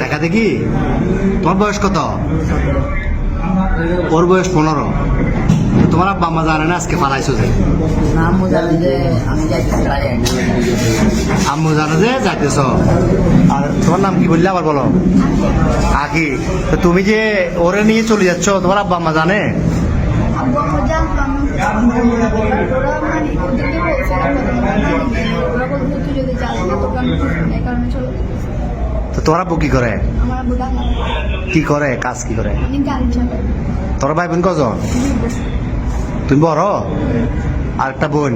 দেখা দেখা? তোমার বয়স কত? ওর বয়স পনেরো। তোমার আব্বা আম্মা জানে না আজকে পালাইছো যে? আম্মু জানে যে যাইতেছ আর তোমার নাম কি বললে আবার বলো? আকি। তো তুমি যে ওরে নিয়ে চলে যাচ্ছ তোমার আব্বা আম্মা জানে? ওরা তো তোমার আব্বু কি করে? কি করে? কাজ কি করে? তোর ভাই বোন কজন? তুমি বড়? আর একটা বোন।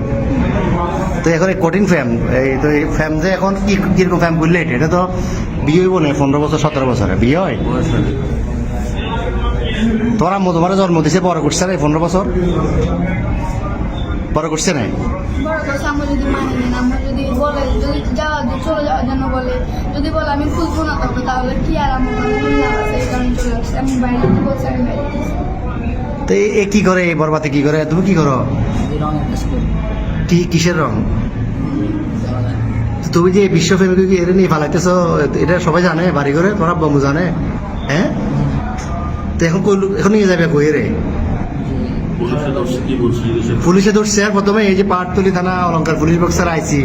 তো এখন এই কঠিন ফ্যাম এই তো এই ফ্যাম যে এখন কি কীরকম ফ্যাম বললে এটা এটা তো বিয়ে হইব না পনেরো বছর সতেরো বছরে। বিয়ে হয়? হয়নি। আম্মু তোমার জন্ম দিছে বড় করছে না পনেরো বছর? বড় করছে না? বড় কথা আমরা যদি মানি নেন আমরা যদি বলে যদি যাওয়া চলে বলে যদি বলে আমি খুঁজবো না তবে তাহলে কি আর আমার মনে হয় লাভ আছে? এই কারণে চলে আসছে। আমি বাইরে বলছি আমি বাইরে তো এ- কি করে? এই বরবাতে কি করে? তুমি কি করো? কি কিসের রং? তো তুমি যে বিশ্ব ফেমিকে কি এটা নিয়ে ফালাইতেছো এটা সবাই জানে বাড়ি করে তোমার আব্বা জানে হ্যাঁ? তো এখন এখন নিয়ে যাবে কই রে পুলিশে ধরছে প্রথমে এই যে পাহাড়তলি থানা অলঙ্কার পুলিশ বক্সার আইসি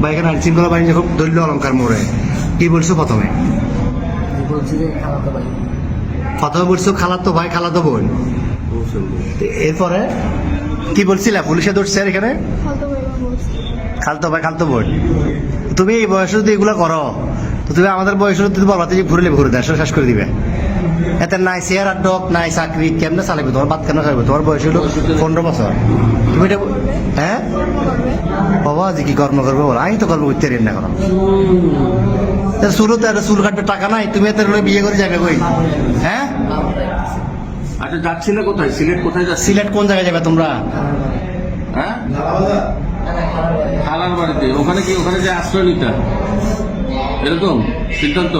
বা এখানে আইন শৃঙ্খলা বাহিনী যখন ধরল অলঙ্কার মোড়ে। কি বলছো প্রথমে? প্রথমে বলছো খালাতো ভাই খালাতো বোন। এরপরে কি বলছিলা? পুলিশে ধরছে আর এখানে? খালতো ভাই খালতো বোন। তুমি এই বয়সে যদি এগুলো করো তো তুমি আমাদের বয়সে তুমি বলবাতে যে ঘুরলে ঘুরে দেশ শেষ করে দিবে। এতে নাই আর ডক নাই চাকরি কেমনে চালাবে তোমার বাদ কেন খাইবে তোমার বয়স হলো পনেরো বছর। তুমি এটা হ্যাঁ? বাবা যে কি কর্ম করব বল? আমি তো কর্ম করতে পারি না কোনো চুলও তো একটা চুল কাটবে টাকা নাই। তুমি এত বিয়ে করে যাবে কই? হ্যাঁ? আচ্ছা যাচ্ছিলে কোথায়? সিলেট কোথায় যাচ্ছি সিলেট কোন জায়গায় যাবে তোমরা? হ্যাঁ? খালার বাড়িতে। ওখানে কি ওখানে যে আশ্রয় নিতে? এরকম সিদ্ধান্ত।